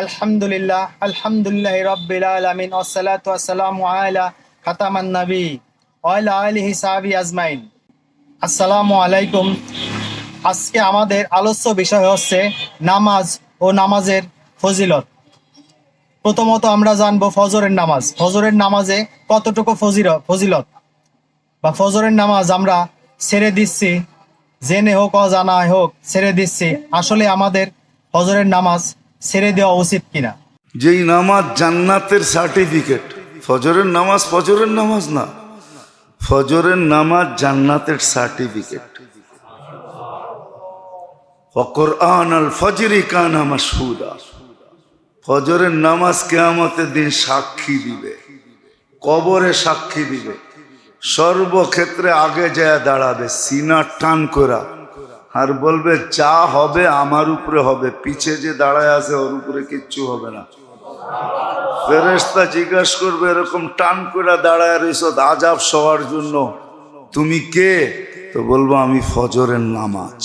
আলহামদুলিল্লাহ আলহামদুলিল্লাহ রব্বিল আলামিন আসসালামু আলাইকুম। আজকে আমাদের আলোচ্য বিষয় হচ্ছে নামাজ ও নামাজের ফজিলত। প্রথমত আমরা জানব ফজরের নামাজ। ফজরের নামাজে কতটুকু ফজির, ফজিলত? বা ফজরের নামাজ আমরা ছেড়ে দিচ্ছি, জেনে হোক অজানা হোক, ছেড়ে দিচ্ছি। আসলে আমাদের ফজরের নামাজ ছেড়ে দেওয়া উচিত কিনা? যেই নামাজ জান্নাতের সার্টিফিকেট ফজরের নামাজ ফজরের নামাজ না। ফজরের নামাজ জান্নাতের সার্টিফিকেট আল ফজরি ফজরের নামাজ কেয়ামতের দিন সাক্ষী দিবে। কবরে সাক্ষী দিবে। সর্বক্ষেত্রে আগে যায় দাঁড়াবে, সিনা টান করা আর বলবে যা হবে, আমার উপরে হবে। পিছে যে দাঁড়ায় আছে, ওর উপরে কিচ্ছু হবে না। ফেরেস্তা জিজ্ঞাসা করবে, এরকম টান করে দাঁড়ায় রয়েছ আজাব সবার জন্য। তুমি কে? তো বলব, আমি ফজরের নামাজ।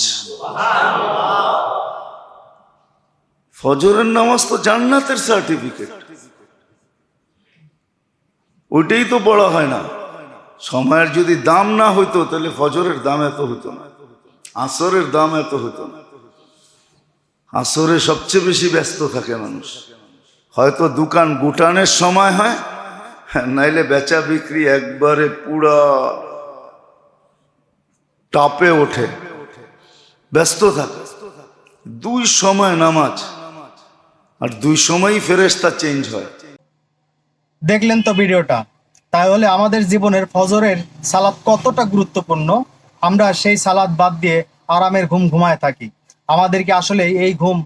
ফজরের নামাজ তো জান্নাতের সার্টিফিকেট ওইটাই তো বড় হয় না। সময়ের যদি দাম না হইতো, তাহলে ফজরের দাম এত হতো না। আসরের দাম এত হতো না। আসরে সবচেয়ে বেশি ব্যস্ত থাকে মানুষ। হয়তো দোকান গুটানের সময় হয়, নাইলে বেচা বিক্রি একবারে পুরা টাপে ওঠে। ব্যস্ত থাকে। দুই সময় নামাজ আর দুই সময়ই ফেরেস্তা চেঞ্জ হয়। দেখলেন তো ভিডিওটা? তাহলে আমাদের জীবনের ফজরের সালাদ কতটা গুরুত্বপূর্ণ? আমরা সেই সালাদ বাদ দিয়ে আরামের ঘুম ঘুমায় থাকি। আমাদেরকে আসলে এই ঘুম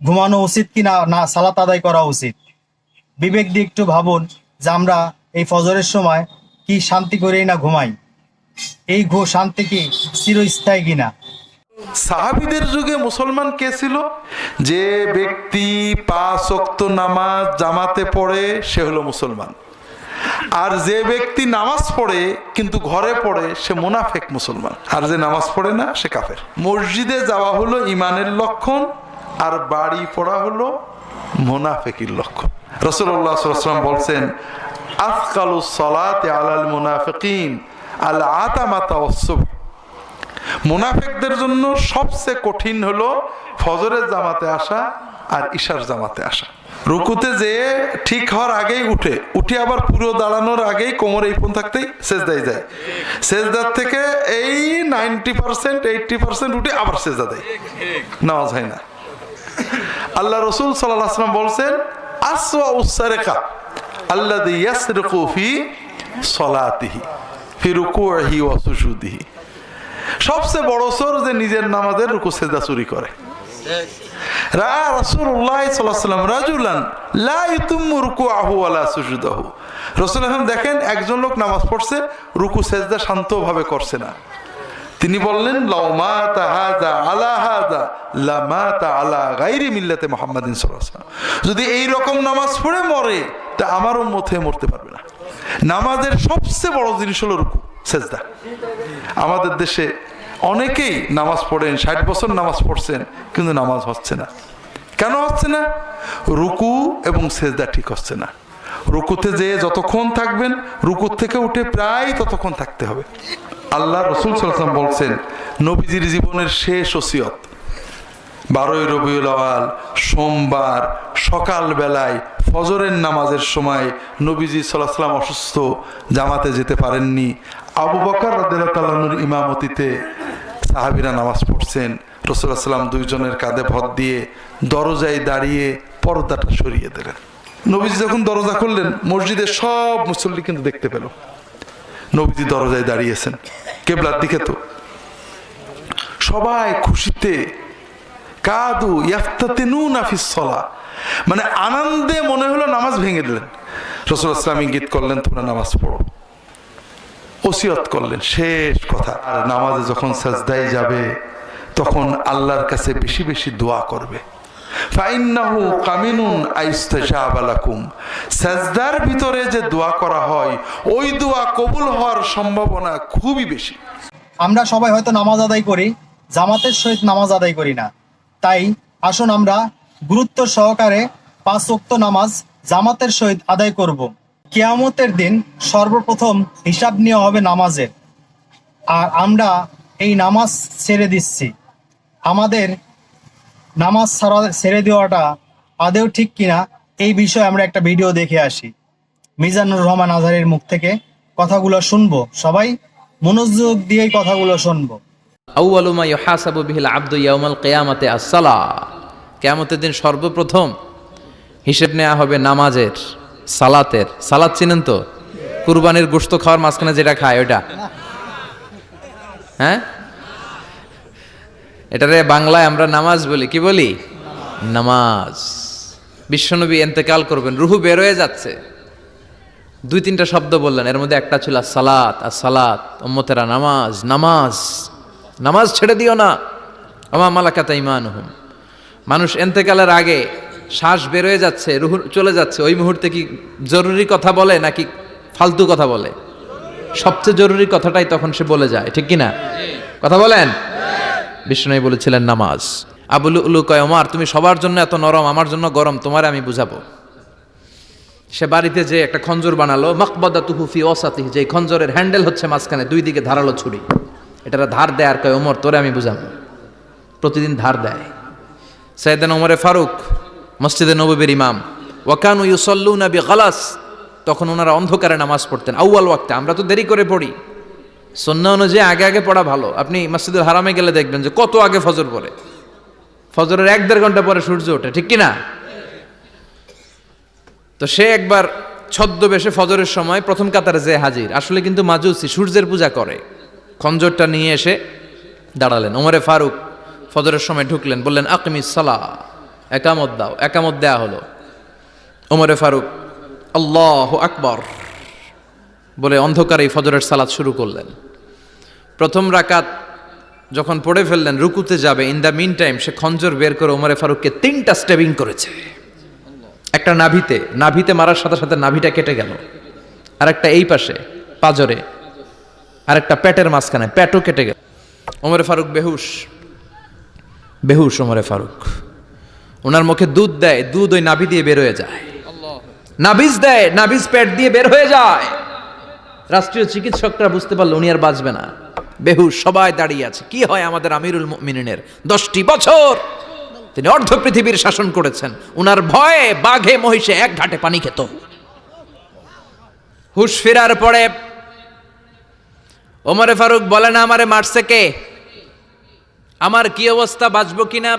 ঘুমানো উচিত কি না না সালাত আদায় করা উচিত। বিবেক দিয়ে একটু ভাবুন যে আমরা এই ফজরের সময় কি শান্তি করেই না ঘুমাই। এই ঘু শান্তি কি চিরস্থায়ী কিনা? সাহাবিদের যুগে মুসলমান কে ছিল? যে ব্যক্তি পাঁচ ওয়াক্ত নামাজ জামাতে পড়ে সে হলো মুসলমান। আর যে ব্যক্তি নামাজ পড়ে, কিন্তু ঘরে পড়ে, সে মুনাফেক মুসলমান। আর যে নামাজ পড়ে না, সে কাফের। মসজিদে যাওয়া হলো ইমানের লক্ষণ, আর বাড়ি পড়া হলো মুনাফেকির লক্ষণ। রসুল্লাহ সাল্লাম বলছেন আফকালু সলাতে আলাল মুনাফিকিন, আল আতামাতা অসব মুনাফেকদের জন্য সবচেয়ে কঠিন হলো ফজরের জামাতে আসা আর ঈশার জামাতে আসা। রুকুতে যেয়ে ঠিক হওয়ার আগেই উঠে উঠে আবার পুরো দাঁড়ানোর আগেই কোমর এই ফোন থাকতেই সেজদাই যায়। সেজদার থেকে এই নাইনটি পার্সেন্ট, এইটটি পার্সেন্ট উঠে আবার সেজদা দেয়। নামাজ হয় না। আল্লাহ রসুল সাল্লাহ আসলাম বলছেন, আসওয়া উসারেকা আল্লাহ ইয়াসরিকু ফি সলাতিহি, ফি রুকুহি সবচেয়ে বড় সোর যে নিজের নামাজের রুকু সেজদা চুরি করে। রা আলাইহি সাল্লাম রাজুলান রাসূল দেখেন একজন লোক নামাজ পড়ছে, রুকু, সেজদা শান্তভাবে করছে না। তিনি বললেন যদি এই রকম নামাজ পড়ে মরে, তা আমার উম্মতে মরতে পারবে না। নামাজের সবচেয়ে বড় জিনিস হলো রুকু, সেজদা। আমাদের দেশে অনেকেই নামাজ পড়েন, ষাট বছর নামাজ পড়ছেন, কিন্তু নামাজ হচ্ছে না। কেন হচ্ছে না? রুকু এবং সেজদা ঠিক হচ্ছে না। রুকুতে যে যতক্ষণ থাকবেন, রুকুর থেকে উঠে প্রায় ততক্ষণ থাকতে হবে। আল্লাহ রসুল সাল্লাম বলছেন, নবীজির জীবনের শেষ ওসিয়ত, বারোই রবিউল আওয়াল সোমবার সকাল বেলায় ফজরের নামাজের সময় নবীজি সাল্লাম অসুস্থ, জামাতে যেতে পারেননি। আবু বকর রাদিয়াল্লাহুর ইমামতিতে সাহাবিরা নামাজ পড়ছেন রসুল্লাহ সাল্লাম দুইজনের কাঁধে ভর দিয়ে দরজায় দাঁড়িয়ে পর্দাটা সরিয়ে দিলেন। নবীজি যখন দরজা করলেন মসজিদের সব মুসল্লি কিন্তু দেখতে পেল। নবীজি দরজায় দাঁড়িয়েছেন, কেবলার দিকে তো। সবাই খুশিতে, কাদু ইয়াফতাতিনু নাফিস সলা মানে আনন্দে মনে হলো নামাজ ভেঙে দিলেন। রসুল ইসলাম ইঙ্গিত করলেন, তোমরা নামাজ পড়ো। ওসিয়ত করলেন। শেষ কথা। আর নামাজে যখন সাজদাই যাবে, তখন আল্লাহর কাছে বেশি বেশি দোয়া করবে। ফাইন্নাহু কামিনুন আইস্তাজাব লাকুম। সাজদার ভিতরে যে দোয়া করা হয়, ওই দোয়া কবুল হওয়ার সম্ভাবনা খুবই বেশি। আমরা সবাই হয়তো নামাজ আদায় করি, জামাতের সহিত নামাজ আদায় করি না। তাই আসুন আমরা গুরুত্ব সহকারে পাঁচ ওয়াক্ত নামাজ জামাতের সহিত আদায় করব। কেয়ামতের দিন সর্বপ্রথম হিসাব নেওয়া হবে নামাজের। আর আমরা এই নামাজ ছেড়ে দিচ্ছি। আমাদের নামাজ ছাড়া ছেড়ে দেওয়াটা আদেও ঠিক কিনা, এই বিষয়ে আমরা একটা ভিডিও দেখে আসি। মিজানুর রহমান আজহারের মুখ থেকে কথাগুলো শুনব। সবাই মনোযোগ দিয়েই কথাগুলো শুনব। আউয়ালু মা ইউহাসাবু বিহিল আবদু ইয়াউমাল কিয়ামাতে আস-সালা কিয়ামতের দিন সর্বপ্রথম হিসেব নেওয়া হবে নামাজের। সালাতের। সালাত চিনেন তো? কুরবানির গোশত খাওয়ার মাঝখানে যেটা খায় ওটা হ্যাঁ? এটারে বাংলায় আমরা নামাজ বলি। কি বলি? নামাজ। বিশ্বনবী এন্তেকাল করবেন। রুহু বের হয়ে যাচ্ছে। দুই তিনটা শব্দ বললেন। এর মধ্যে একটা ছিল সালাত, আর সালাত, উম্মতেরা নামাজ নামাজ। নামাজ ছেড়ে দিও না। আমা মালাকাতা ইমান হুম মানুষ এন্তেকালের আগে শ্বাস বেরোয় যাচ্ছে, রুহ চলে যাচ্ছে। ওই মুহূর্তে কি জরুরি কথা বলে নাকি ফালতু কথা বলে? সবচেয়ে জরুরি কথাটাই তখন সে বলে যায়, ঠিক কি না কথা বলেন? বিষ্ণু বলেছিলেন, নামাজ। আবুল উলু কয়, ওমার, তুমি সবার জন্য এত নরম, আমার জন্য গরম, তোমার আমি বুঝাবো। সে বাড়িতে যে একটা খঞ্জর বানালো মকবদা তুহুফি অসাতি যে খঞ্জরের হ্যান্ডেল হচ্ছে মাঝখানে, দুই দিকে ধারালো ছুরি। এটারা ধার দেয় আর কয়, ওমর, তোরে আমি বুঝাবো। প্রতিদিন ধার দেয়। সৈয়দান ওমরে ফারুক মসজিদে নবীর ইমাম। ওয়াকানু ইউসল্লু নবী গালাস তখন ওনারা অন্ধকারে নামাজ পড়তেন, আউয়াল ওয়াক্তে। আমরা তো দেরি করে পড়ি। সন্না অনুযায়ী আগে আগে পড়া ভালো। আপনি মসজিদুল হারামে গেলে দেখবেন যে কত আগে ফজর পড়ে। ফজরের এক দেড় ঘণ্টা পরে সূর্য ওঠে, ঠিক কি না তো সে একবার ছদ্মবেশে ফজরের সময় প্রথম কাতারে যে হাজির, আসলে কিন্তু মাজুসি, সূর্যের পূজা করে। খঞ্জরটা নিয়ে এসে দাঁড়ালেন। ওমরে ফারুক ফজরের সময় ঢুকলেন, বললেন, আকমিস সালা একামত দাও, একামত দেয়া হলো। ওমরে ফারুক, আল্লাহ আকবর। বলে অন্ধকারেই ফজরের সালাত শুরু করলেন। প্রথম রাকাত যখন পড়ে ফেললেন, রুকুতে যাবে ইন দ্য মিন টাইম সে খঞ্জর বের করে ওমরে ফারুককে তিনটা স্টেবিং করেছে। একটা নাভিতে নাভিতে মারার সাথে সাথে নাভিটা কেটে গেল। আর একটা এই পাশে, পাজরে আর একটা প্যাটের মাঝখানে, প্যাটও কেটে গেল। ওমরে ফারুক বেহুশ বেহুশ ওমরে ফারুক। ওনার মুখে দুধ দেয়, দুধ ওই নাভি দিয়ে বের হয়ে যায়। নাভিজ দেয় নাভিজ পেট দিয়ে বের হয়ে যায়। রাষ্ট্রীয় চিকিৎসকরা বুঝতে পারল উনি আর বাঁচবে না। বেহু সবাই দাঁড়িয়ে আছে। কি হয় আমাদের আমিরুল মিনিনের দশটি বছর তিনি অর্ধ পৃথিবীর শাসন করেছেন। উনার ভয়ে বাঘে, মহিষে এক ঘাটে পানি খেত। হুশ ফেরার পরে ওমরে ফারুক বলে না, আমারে মারছে কে? আমার কি অবস্থা? বাঁচবো কিনা?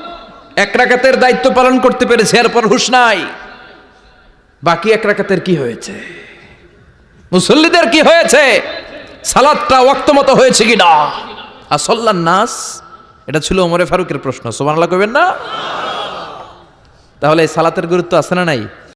এক রাকাতের দায়িত্ব পালন করতে পেরেছে, এরপর হুশ নাই। বাকি এক রাকাতের কি হয়েছে? মুসল্লিদের কি হয়েছে? সালাদটা ওয়াক্ত মতো হয়েছে কি না সল্লার নাস, এটা ছিল ওমরে ফারুকের প্রশ্ন সোমানলা কবেন না? তাহলে সালাতের গুরুত্ব আছে না নাই?